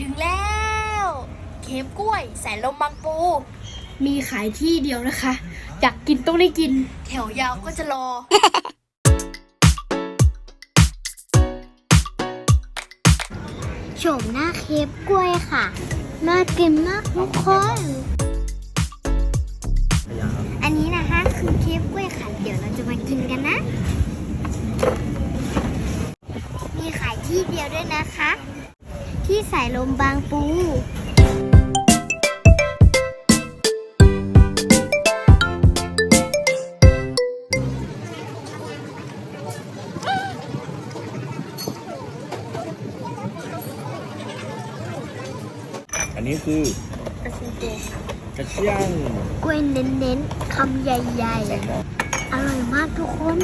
ถึงแล้ว เคฟกล้วยใส่ลมบางปู มีขายที่เดียวนะคะ อยากกินต้องได้กิน แถวยาวก็จะรอ โฉมหน้าเคฟกล้วยค่ะ น่ากินมากทุกคน อันนี้นะคะ คือเคฟกล้วยค่ะ เดี๋ยวเราจะมากินกันนะ มีขายที่เดียวด้วยนะคะ ที่สายลมบางปู อันนี้คือกระเทียมกล้วยเน้นๆคำใหญ่ๆ อร่อยมากทุกคน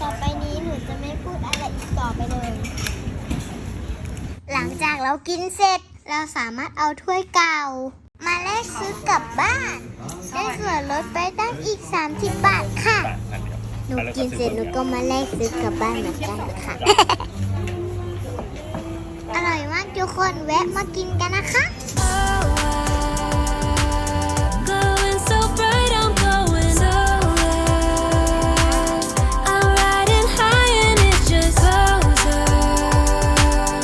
ต่อไปนี้หนูจะไม่พู ดอะไรอีกต่อไปเลย หลังจากเรากินเสร็จ เราสามารถเอาถ้วยเก่า มาแลกซื้อกลับบ้าน ได้ส่วนลดไปตั้งอีก 30 บาทค่ะ หนูกินเสร็จหนูก็มาแลกซื้อกลับบ้านเหมือนกันค่ะ อร่อยมากทุกคนแวะมากินกันนะคะ